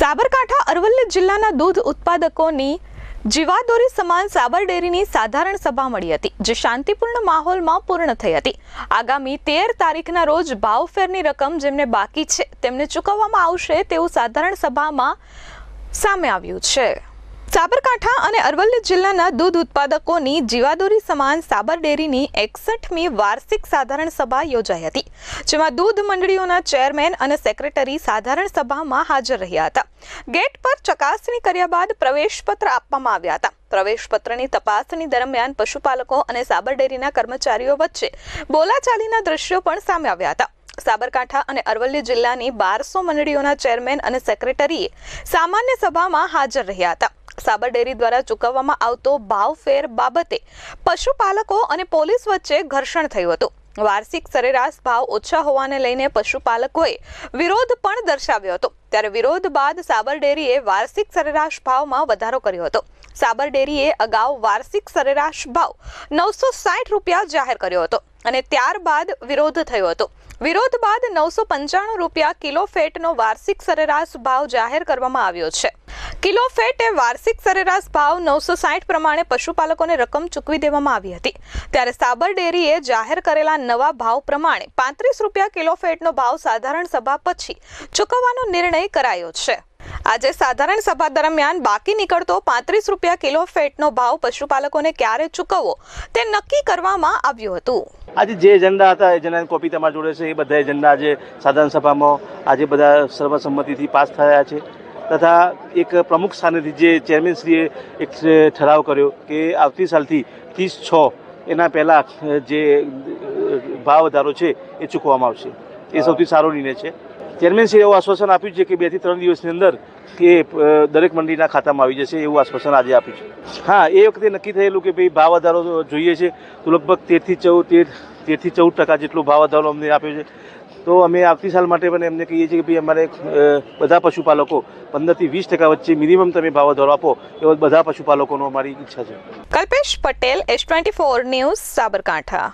સાબરકાંઠા અરવલ્લી જિલ્લાના દૂધ ઉત્પાદકોની જીવાદોરી સમાન સાબર ડેરીની સાધારણ સભા મળી હતી, જે શાંતિપૂર્ણ માહોલમાં પૂર્ણ થઈ હતી. આગામી તેર તારીખના રોજ ભાવફેરની રકમ જેમને બાકી છે, તેમને ચૂકવવામાં આવશે તેવું સાધારણ સભામાં સામે આવ્યું છે. સાબરકાંઠા અને અરવલ્લી જિલ્લાના દૂધ ઉત્પાદકોની જીવાદોરી સમાન સાબર ડેરીની એકસઠમી વાર્ષિક સાધારણ સભા યોજાઈ હતી, જેમાં દૂધ મંડળીઓના ચેરમેન અને સેક્રેટરી સાધારણ સભામાં હાજર રહ્યા હતા. ગેટ પર ચકાસણી કર્યા બાદ પ્રવેશપત્ર આપવામાં આવ્યા હતા. પ્રવેશપત્રની તપાસણી દરમિયાન પશુપાલકો અને સાબર ડેરીના કર્મચારીઓ વચ્ચે બોલાચાલીના દ્રશ્યો પણ સામે આવ્યા હતા. સાબરકાંઠા અને અરવલ્લી જિલ્લાની બારસો મંડળીઓના ચેરમેન અને સેક્રેટરીએ સામાન્ય સભામાં હાજર રહ્યા હતા. સાબર ડેરી દ્વારા ચૂકવવામાં આવતો ભાવફેર બાબતે પશુપાલકો અને પોલીસ વચ્ચે ઘર્ષણ થયું હતું. વાર્ષિક સરેરાશ ભાવ ઓછા હોવાને લઈને પશુપાલકોએ વિરોધ પણ દર્શાવ્યો હતો. ત્યારે વિરોધ બાદ સાબર ડેરીએ વાર્ષિક સરેરાશ ભાવમાં વધારો કર્યો હતો. સાબર ડેરીએ અગાઉ વાર્ષિક સરેરાશ ભાવ નવસો સાઠ રૂપિયા જાહેર કર્યો હતો અને ત્યારબાદ વિરોધ થયો હતો. વિરોધ બાદ નવસો પંચાણું રૂપિયા કિલો ફેટનો વાર્ષિક સરેરાશ ભાવ જાહેર કરવામાં આવ્યો છે. કિલો ફેટ એ વાર્ષિક સરેરાશ ભાવ નવસો સાઠ પ્રમાણે પશુપાલકોને રકમ ચૂકવી દેવામાં આવી હતી. ત્યારે સાબર ડેરીએ જાહેર કરેલા નવા ભાવ પ્રમાણે પાંત્રીસ રૂપિયા કિલો ફેટનો ભાવ સાધારણ સભા પછી ચૂકવવાનો નિર્ણય કરાયો છે. આજે સાધારણ સભા દરમિયાન બાકી નીકળતો પાંત્રીસ રૂપિયા કિલો ફેટનો ભાવ પશુપાલકોને ક્યારે ચૂકવવો તે નક્કી કરવામાં આવ્યું હતું. આજે જે એજન્ડા હતા એજન્ડાની કોપી તમારી જોડે છે. એ બધા એજન્ડા આજે સાધારણ સભામાં આજે બધા સર્વસંમતિથી પાસ થયા છે. તથા એક પ્રમુખ સ્થાનેથી જે ચેરમેનશ્રીએ એક ઠરાવ કર્યો કે આવતી સાલથી ત્રીસ છ એના પહેલાં જે ભાવ વધારો છે એ ચૂકવવામાં આવશે. એ સૌથી સારો નિર્ણય છે. ચેરમેનશ્રીએ એવું આશ્વાસન આપ્યું છે કે બેથી ત્રણ દિવસની અંદર એ દરેક મંડળીના ખાતામાં આવી જશે એવું આશ્વાસન આજે આપ્યું છે. હા એ વખતે નક્કી થયેલું કે ભાઈ ભાવ વધારો જોઈએ છે તો લગભગ તેરથી ચૌદ તેર તેરથી ચૌદ ટકા જેટલો ભાવ વધારો અમને આપ્યો છે. તો અમે આવતી સાલ માટે પણ એમને કહીએ છીએ કે ભાઈ અમારે બધા પશુપાલકો પંદરથી વીસ ટકા વચ્ચે મિનિમમ તમે ભાવ વધારો આપો, એવો બધા પશુપાલકોનો અમારી ઈચ્છા છે. Kalpesh Patel, S twenty four news, Sabarkantha.